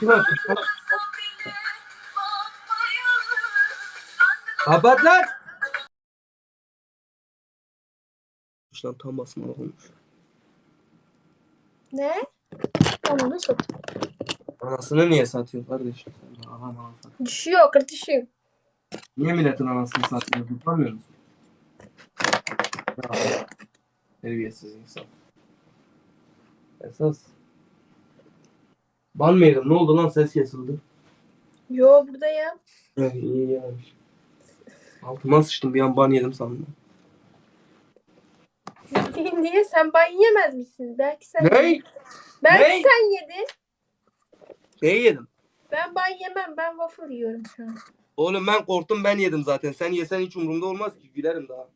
Kim açmış lan? Kapat lan! Lan tam basma olmuş. Ne? Onu nasıl? Anasını niye satıyor kardeşim? Aman aman sat. Düşüyor kardeşim. Niye milletin anasını satıyor? Tutamıyor musun? Ya, terbiyesiz insan. Esas. Ban mı? Ne oldu lan ses kesildi? Yo buradayım. Eh, iyi yememiş. Altıma sıçtım bir an ban yedim sandım. Niye sen ban yemez misin? Belki sen Ne? Belki Ne? sen yedin. Neyi yedim? Ben ban yemem. Ben waffle yiyorum şu an. Oğlum ben korktum ben yedim zaten. Sen yesen hiç umurumda olmaz ki. Gülerim daha.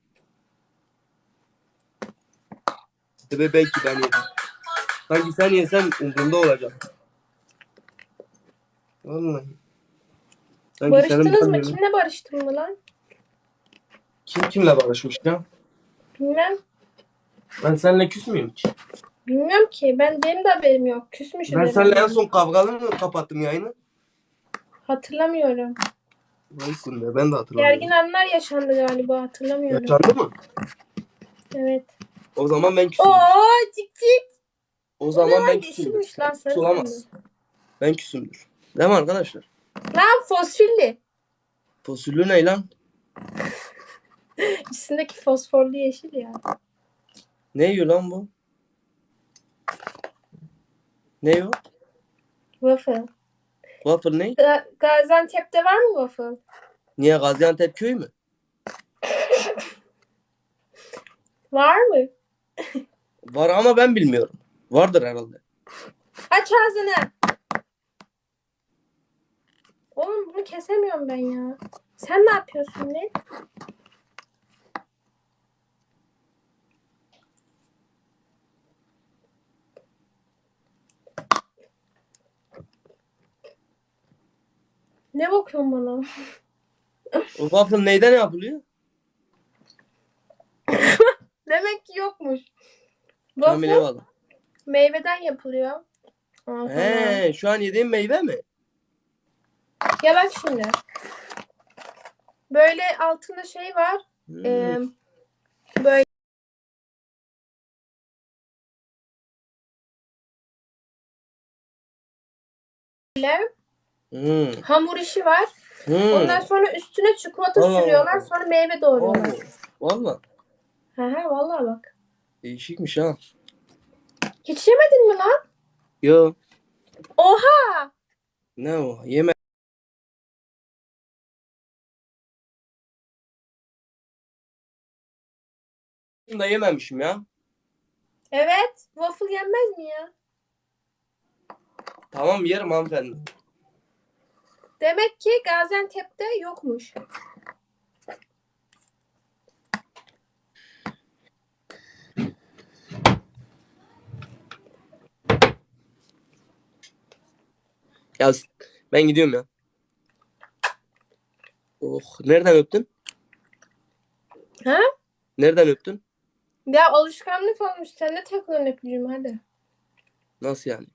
Tabii belki ben yedim. Sanki sen yesen umurumda olacak. Vallahi. Sanki Barıştınız mı? Kimle barıştın mı lan? Kim kimle barışmış ya? Bilmem. Ben seninle küs müyüm ki? Bilmiyorum ki. Ben benim de haberim yok. Küsmüşüm. Ben herhalde. seninle en son kavgalı mı kapattım yayını? Hatırlamıyorum. Neysin be ben de hatırlamıyorum. Gergin anlar yaşandı galiba. Hatırlamıyorum. Yaşandı mı? Evet. O zaman ben küsüm. Oo cik cik. O zaman ben küsüm. Yeşilmiş lan sarı Olamaz. Ben küsümdür. Değil mi arkadaşlar? Lan fosfilli. Fosülü ne lan? İçindeki fosforlu yeşil ya. Ne yiyor lan bu? Ne yiyor? Waffle. Waffle ne? Ga- Gaziantep'te var mı waffle? Niye Gaziantep köy mü? Var mı? Var ama ben bilmiyorum. Vardır herhalde. Aç ağzını. Oğlum bunu kesemiyorum ben ya. Sen ne yapıyorsun ne? Ne bakıyorsun bana? O waffle neyden yapılıyor? Demek ki yokmuş. Waffle eyvallah. meyveden yapılıyor. Aha. He, şu an yediğim meyve mi? Ya bak şimdi. Böyle altında şey var. Ee, böyle Hmm. hamur işi var. Hmm. Ondan sonra üstüne çikolata Allah sürüyorlar. Allah. Sonra meyve doğruyorlar. Valla. He he vallahi bak. Değişikmiş ha. Hiç yemedin mi lan? Yo. Oha! Ne o? Yeme. Da yememişim ya. Evet. Waffle yenmez mi ya? Tamam yerim hanımefendi. Demek ki Gaziantep'te yokmuş. Ya ben gidiyorum ya. Oh, nereden öptün? Ha? Nereden öptün? Ya alışkanlık olmuş. Sen de takılın öpücüğüm hadi. Nasıl yani?